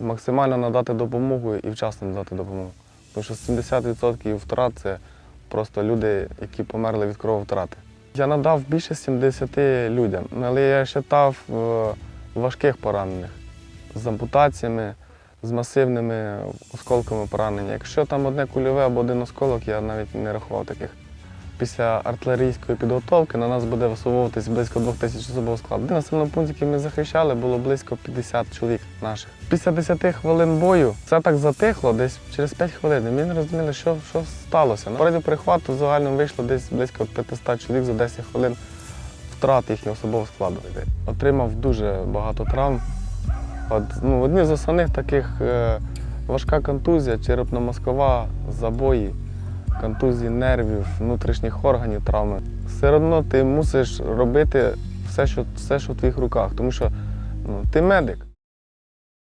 максимально надати допомогу і вчасно надати допомогу. Тому що 70% втрат це просто люди, які померли від крововтрати. Я надав більше 70 людям, але я ще дав е, важких поранених з ампутаціями, з масивними осколками поранення. Якщо там одне кульове або один осколок, я навіть не рахував таких. Після артилерійської підготовки на нас буде висовуватись близько двох тисяч особового складу. На населеному пункті, який ми захищали, було близько 50 чоловік наших. Після 10 хвилин бою все так затихло, десь через 5 хвилин. Ми не розуміли, що, що сталося. На радіо перехвату в загальному вийшло десь близько 500 чоловік за 10 хвилин втрат їхнього особового складу. Отримав дуже багато травм. От, ну, одні з основних таких е, важка контузія, черепно-мозкова, забої, контузії нервів, внутрішніх органів, травми. Все одно ти мусиш робити все, що, все, що в твоїх руках, тому що ну, ти медик.